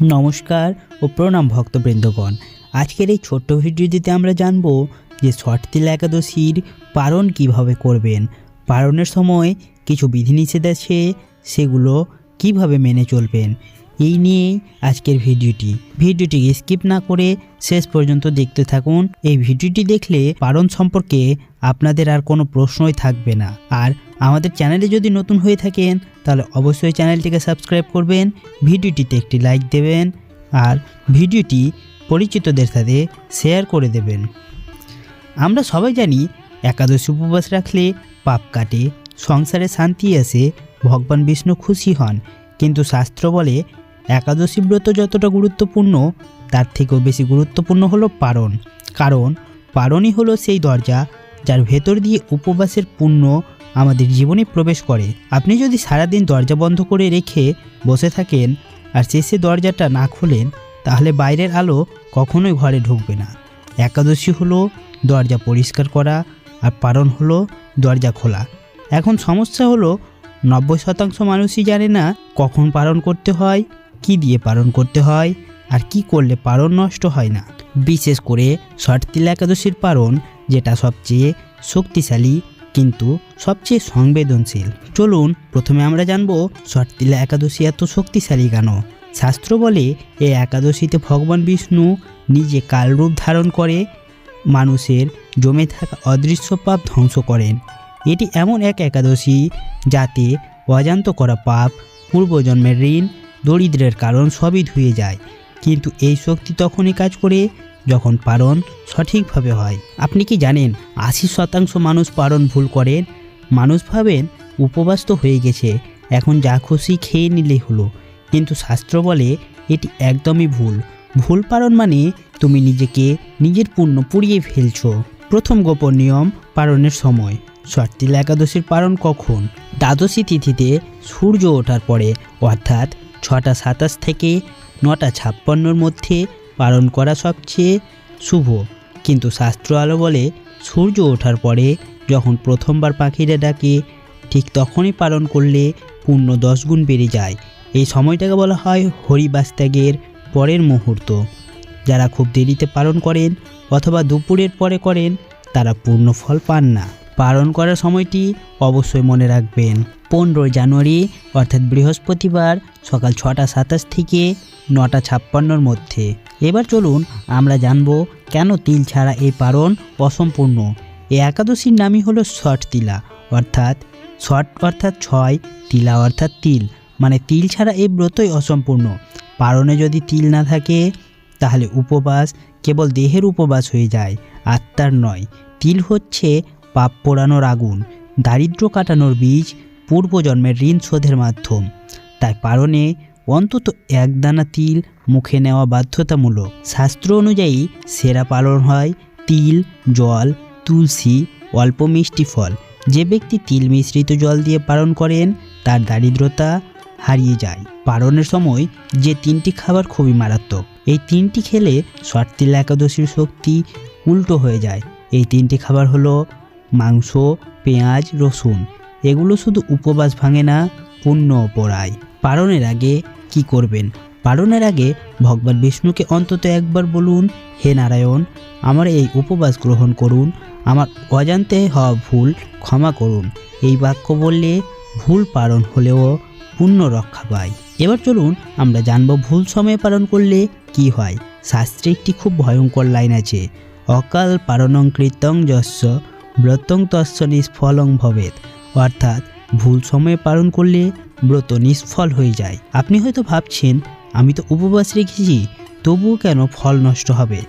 নমস্কার ও প্রণাম ভক্তবৃন্দগণ। আজকের এই ছোট্ট ভিডিওটিতে আমরা জানব যে ষটতিলা একাদশীর পালন কীভাবে করবেন, পালনের সময় কিছু বিধিনিষেধ আছে, সেগুলো কীভাবে মেনে চলবেন এই নিয়েই আজকের ভিডিওটি। ভিডিওটি স্কিপ না করে শেষ পর্যন্ত দেখতে থাকুন। এই ভিডিওটি দেখলে পালন সম্পর্কে আপনাদের আর কোনো প্রশ্নই থাকবে না। আর আমাদের চ্যানেলে যদি নতুন হয়ে থাকেন, তাহলে অবশ্যই চ্যানেলটিকে সাবস্ক্রাইব করবেন, ভিডিওটিতে একটি লাইক দেবেন, আর ভিডিওটি পরিচিতদের সাথে শেয়ার করে দেবেন। আমরা সবাই জানি, একাদশী উপবাস রাখলে পাপ কাটে, সংসারে শান্তি আসে, ভগবান বিষ্ণু খুশি হন। কিন্তু শাস্ত্র বলে একাদশী ব্রত যতটা গুরুত্বপূর্ণ, তার থেকেও বেশি গুরুত্বপূর্ণ হলো পারণ। কারণ পারণই হলো সেই দরজা যার ভেতর দিয়ে উপবাসের পুণ্য আমাদের জীবনে প্রবেশ করে। আপনি যদি সারাদিন দরজা বন্ধ করে রেখে বসে থাকেন আর শেষে দরজাটা না খোলেন, তাহলে বাইরের আলো কখনোই ঘরে ঢুকবে না। একাদশী হলো দরজা পরিষ্কার করা আর পারণ হলো দরজা খোলা। এখন সমস্যা হলো নব্বই শতাংশ মানুষই জানে না কখন পালন করতে হয়। কি দিয়ে পালন করতে হয় আর কি করলে পালন নষ্ট হয় না। বিশেষ করে ষটতিলা একাদশীর পালন, যেটা সবচেয়ে শক্তিশালী কিন্তু সবচেয়ে সংবেদনশীল। চলুন প্রথমে আমরা জানব ষটতিলা একাদশী এত শক্তিশালী কেন? শাস্ত্র বলে এই একাদশীতে ভগবান বিষ্ণু নিজে কালরূপ ধারণ করে, মানুষের জমে থাকা অদৃশ্য পাপ ধ্বংস করেন। এটি এমন এক একাদশী যাতে অজান্ত করা পাপ, পূর্বজন্মের ঋণ দরিদ্রের কারণ সবই ধুয়ে যায়। কিন্তু এই শক্তি তখনই কাজ করে যখন পারণ সঠিকভাবে হয়। আপনি কি জানেন, আশি শতাংশ মানুষ পালন ভুল করেন? মানুষ ভাবেন, উপবাস তো হয়ে গেছে, এখন যা খুশি খেয়ে নিলেই হলো। কিন্তু শাস্ত্র বলে, এটি একদমই ভুল। ভুল পারণ মানে তুমি নিজেকে নিজের পূর্ণ পুড়িয়ে ফেলছো। প্রথম গোপন নিয়ম পালনের সময়। ষটতিলা একাদশীর পারণ কখন? দ্বাদশী তিথিতে সূর্য ওঠার পরে, অর্থাৎ ছটা সাতাশ থেকে নটা ছাপ্পান্নর মধ্যে পালন করা সবচেয়ে শুভ। কিন্তু শাস্ত্র আলো বলে, সূর্য ওঠার পরে যখন প্রথমবার পাখিরা ডাকে, ঠিক তখনই পালন করলে পূর্ণ দশ গুণ বেড়ে যায়। এই সময়টাকে বলা হয় হরিবাস ত্যাগের পরের মুহূর্ত। যারা খুব দেরিতে পালন করেন অথবা দুপুরের পরে করেন, তারা পূর্ণ ফল পান না। পালন করার সময়টি অবশ্যই মনে রাখবেন। পনেরোই জানুয়ারি, অর্থাৎ বৃহস্পতিবার, সকাল ছটা সাতাশ থেকে নটা ছাপ্পান্নর মধ্যে। এবার চলুন আমরা জানব কেন তিল ছাড়া এই পালন অসম্পূর্ণ। এই একাদশীর নামই হলো ষট তিলা, অর্থাৎ ষট অর্থাৎ ছয়, তিলা অর্থাৎ তিল। মানে তিল ছাড়া এই ব্রতই অসম্পূর্ণ। পারণে যদি তিল না থাকে, তাহলে উপবাস কেবল দেহের উপবাস হয়ে যায়, আত্মার নয়। তিল হচ্ছে পাপ পোড়ানোর আগুন দারিদ্র কাটানোর বীজ, পূর্বজন্মের ঋণ শোধের মাধ্যম। তাই পালনে অন্তত এক দানা তিল মুখে নেওয়া বাধ্যতামূলক। শাস্ত্র অনুযায়ী সেরা পালন হয় তিল, জল, তুলসী, অল্প মিষ্টি ফল। যে ব্যক্তি তিল মিশ্রিত জল দিয়ে পালন করেন, তার দারিদ্রতা হারিয়ে যায়। পালনের সময় যে তিনটি খাবার খুবই মারাত্মক। এই তিনটি খেলে ষটতিলা একাদশীর শক্তি উল্টো হয়ে যায়। এই তিনটি খাবার হলো মাংস, পেঁয়াজ, রসুন। এগুলো শুধু উপবাস ভাঙে না, পুণ্য পোড়ায়। পালনের আগে কি করবেন? পালনের আগে ভগবান বিষ্ণুকে অন্তত একবার বলুন, হে নারায়ণ, আমার এই উপবাস গ্রহণ করুন। আমার অজান্তে হওয়া ভুল ক্ষমা করুন। এই বাক্য বললে ভুল পালন হলেও পুণ্য রক্ষা পায়। এবার চলুন আমরা জানব ভুল সময়ে পালন করলে কি হয়। শাস্ত্রে একটি খুব ভয়ঙ্কর লাইন আছে, অকাল পারণং কৃতং যস্য ব্রতং তস্য নিষ্ফলং ভবেত অর্থাৎ ভুল সময়ে পালন করলে ব্রত নিষ্ফল হয়ে যায়। আপনি হয়তো ভাবছেন, আমি তো উপবাস রেখেছি, তবুও কেন ফল নষ্ট হবে?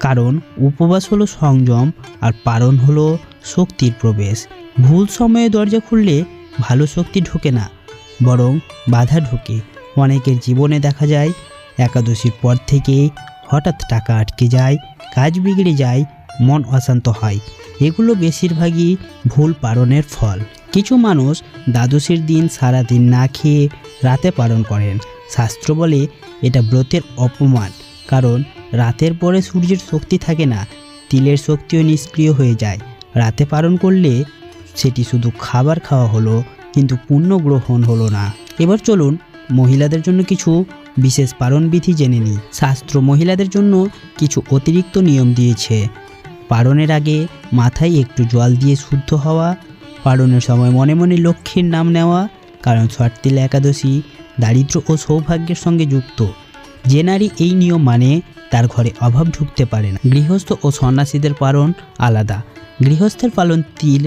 কারণ উপবাস হলো সংযম আর পালন হলো শক্তির প্রবেশ। ভুল সময়ে দরজা খুললে ভালো শক্তি ঢোকে না, বরং বাধা ঢোকে। অনেকের জীবনে দেখা যায়, একাদশীর পর থেকে হঠাৎ টাকা আটকে যায়, কাজ বিগড়ে যায় মন অশান্ত হয়। এগুলো বেশিরভাগই ভুল পালনের ফল। কিছু মানুষ দ্বাদশীর দিন সারা দিন না খেয়ে রাতে পালন করেন। শাস্ত্র বলে এটা ব্রতের অপমান, কারণ রাতের পরে সূর্যের শক্তি থাকে না, তিলের শক্তিও নিষ্ক্রিয় হয়ে যায়। রাতে পালন করলে সেটি শুধু খাবার খাওয়া হলো, কিন্তু পুণ্য গ্রহণ হলো না। এবার চলুন মহিলাদের জন্য কিছু বিশেষ পারণবিধি জেনে নিই। শাস্ত্র মহিলাদের জন্য কিছু অতিরিক্ত নিয়ম দিয়েছে। পারণের আগে মাথায় একটু জল দিয়ে শুদ্ধ হওয়া পারণের সময় মনে মনে লক্ষ্মীর নাম নেওয়া, কারণ ছটতিল একাদশী দারিদ্র ও সৌভাগ্যের সঙ্গে যুক্ত। যে নারী এই নিয়ম মানে তার ঘরে অভাব ঢুকতে পারে না। গৃহস্থ ও সন্ন্যাসীদের পালন আলাদা। গৃহস্থের পালন তিল,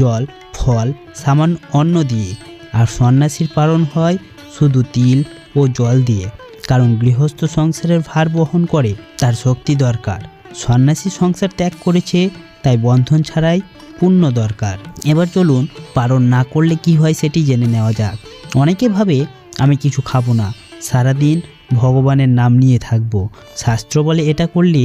জল, ফল সামান্য অন্ন দিয়ে, আর সন্ন্যাসীর পালন হয় শুধু তিল ও জল দিয়ে। কারণ গৃহস্থ সংসারের ভার বহন করে, তার শক্তি দরকার। সন্ন্যাসী সংসার ত্যাগ করেছে, তাই বন্ধন ছাড়াই পুণ্য দরকার। এবার চলুন পালন না করলে কি হয় সেটি জেনে নেওয়া যাক। অনেকে ভাবে, আমি কিছু খাব না, সারাদিন ভগবানের নাম নিয়ে থাকব। শাস্ত্র বলে এটা করলে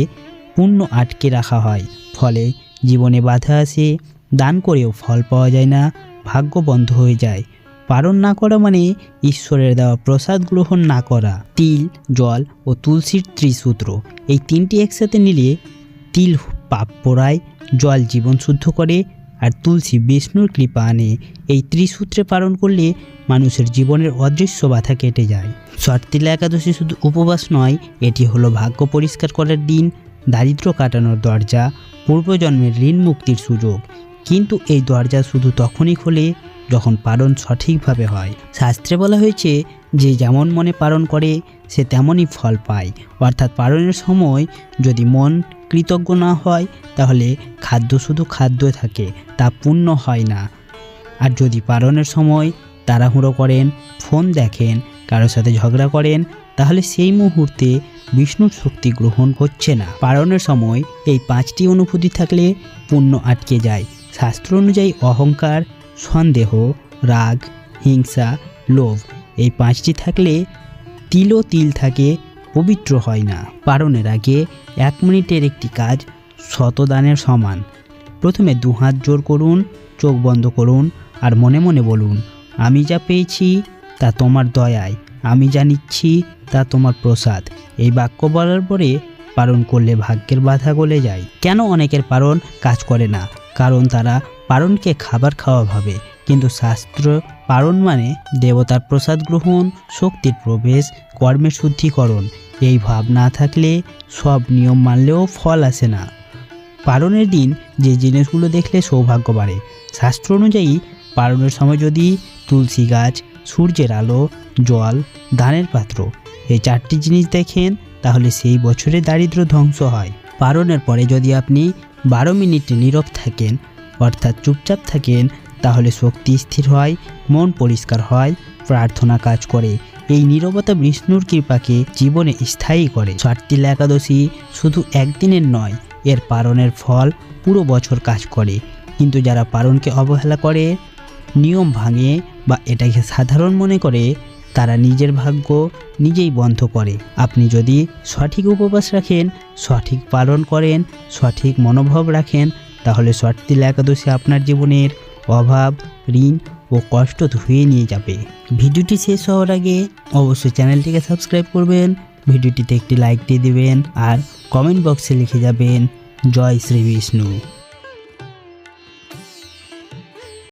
পুণ্য আটকে রাখা হয়। ফলে জীবনে বাধা আসে, দান করেও ফল পাওয়া যায় না, ভাগ্য বন্ধ হয়ে যায়। পালন না করা মানে ঈশ্বরের দেওয়া প্রসাদ গ্রহণ না করা। তিল, জল ও তুলসীর ত্রিসূত্র। এই তিনটি একসাথে নিলে তিল পাপ পোড়ায়, জল জীবন শুদ্ধ করে আর তুলসী বিষ্ণুর কৃপা আনে। এই ত্রিসূত্রে পালন করলে মানুষের জীবনের অদৃশ্য বাধা কেটে যায়। সটতিলা একাদশী শুধু উপবাস নয়, এটি হলো ভাগ্য পরিষ্কার করার দিন দারিদ্র কাটানোর দরজা, পূর্বজন্মের ঋণ মুক্তির সুযোগ। কিন্তু এই দরজা শুধু তখনই খোলে যখন পালন সঠিকভাবে হয়। শাস্ত্রে বলা হয়েছে, যে যেমন মনে পালন করে, সে তেমনই ফল পায়। অর্থাৎ পালনের সময় যদি মন কৃতজ্ঞ না হয়, তাহলে খাদ্য শুধু খাদ্য থাকে, তা পূর্ণ হয় না। আর যদি পালনের সময় তাড়াহুড়ো করেন, ফোন দেখেন, কারোর সাথে ঝগড়া করেন, তাহলে সেই মুহূর্তে বিষ্ণুর শক্তি গ্রহণ করছে না। পালনের সময় এই পাঁচটি অনুভূতি থাকলে পুণ্য আটকে যায়। শাস্ত্র অনুযায়ী অহংকার সন্দেহ, রাগ, হিংসা, লোভ, এই পাঁচটি থাকলে তিলও তিল থাকে, পবিত্র হয় না। পারণের আগে এক মিনিটের একটি কাজ শতদানের সমান। প্রথমে দুহাত জোর করুন, চোখ বন্ধ করুন আর মনে মনে বলুন, আমি যা পেয়েছি তা তোমার দয়ায়, আমি যা নিচ্ছি তা তোমার প্রসাদ। এই বাক্য বলার পরে পালন করলে ভাগ্যের বাধা গলে যায়। কেন অনেকের পালন কাজ করে না? কারণ তারা পালনকে খাবার খাওয়া ভাবে, কিন্তু শাস্ত্র পারণ মানে দেবতার প্রসাদ গ্রহণ, শক্তির প্রবেশ কর্মের শুদ্ধিকরণ। এই ভাব না থাকলে সব নিয়ম মানলেও ফল আসে না। পারণের দিন যে জিনিসগুলো দেখলে সৌভাগ্য বাড়ে। শাস্ত্র অনুযায়ী পারণের সময় যদি তুলসী গাছ, সূর্যের আলো, জল দানের পাত্র এই চারটি জিনিস দেখেন, তাহলে সেই বছরে দারিদ্র ধ্বংস হয়। পারণের পরে যদি আপনি বারো মিনিট নীরব থাকেন অর্থাৎ চুপচাপ থাকেন, তাহলে শক্তি স্থির হয়, মন পরিষ্কার হয়, প্রার্থনা কাজ করে। এই নীরবতা বিষ্ণুর কৃপাকে জীবনে স্থায়ী করে। ছটতিলা একাদশী শুধু একদিনের নয়, এর পালনের ফল পুরো বছর কাজ করে। কিন্তু যারা পালনকে অবহেলা করে, নিয়ম ভাঙে বা এটাকে সাধারণ মনে করে, তারা নিজের ভাগ্য নিজেই বন্ধ করে। আপনি যদি সঠিক উপবাস রাখেন, সঠিক পালন করেন, সঠিক মনোভাব রাখেন তাহলে সটতিলা একাদশী আপনার জীবনের অভাব, ঋণ ও কষ্ট ধুয়ে নিয়ে যাবে। ভিডিওটি শেষ হওয়ার আগে অবশ্যই চ্যানেলটিকে সাবস্ক্রাইব করবেন, ভিডিওটিতে একটি লাইক দিয়ে দেবেন আর কমেন্ট বক্সে লিখে যাবেন, জয় শ্রী বিষ্ণু।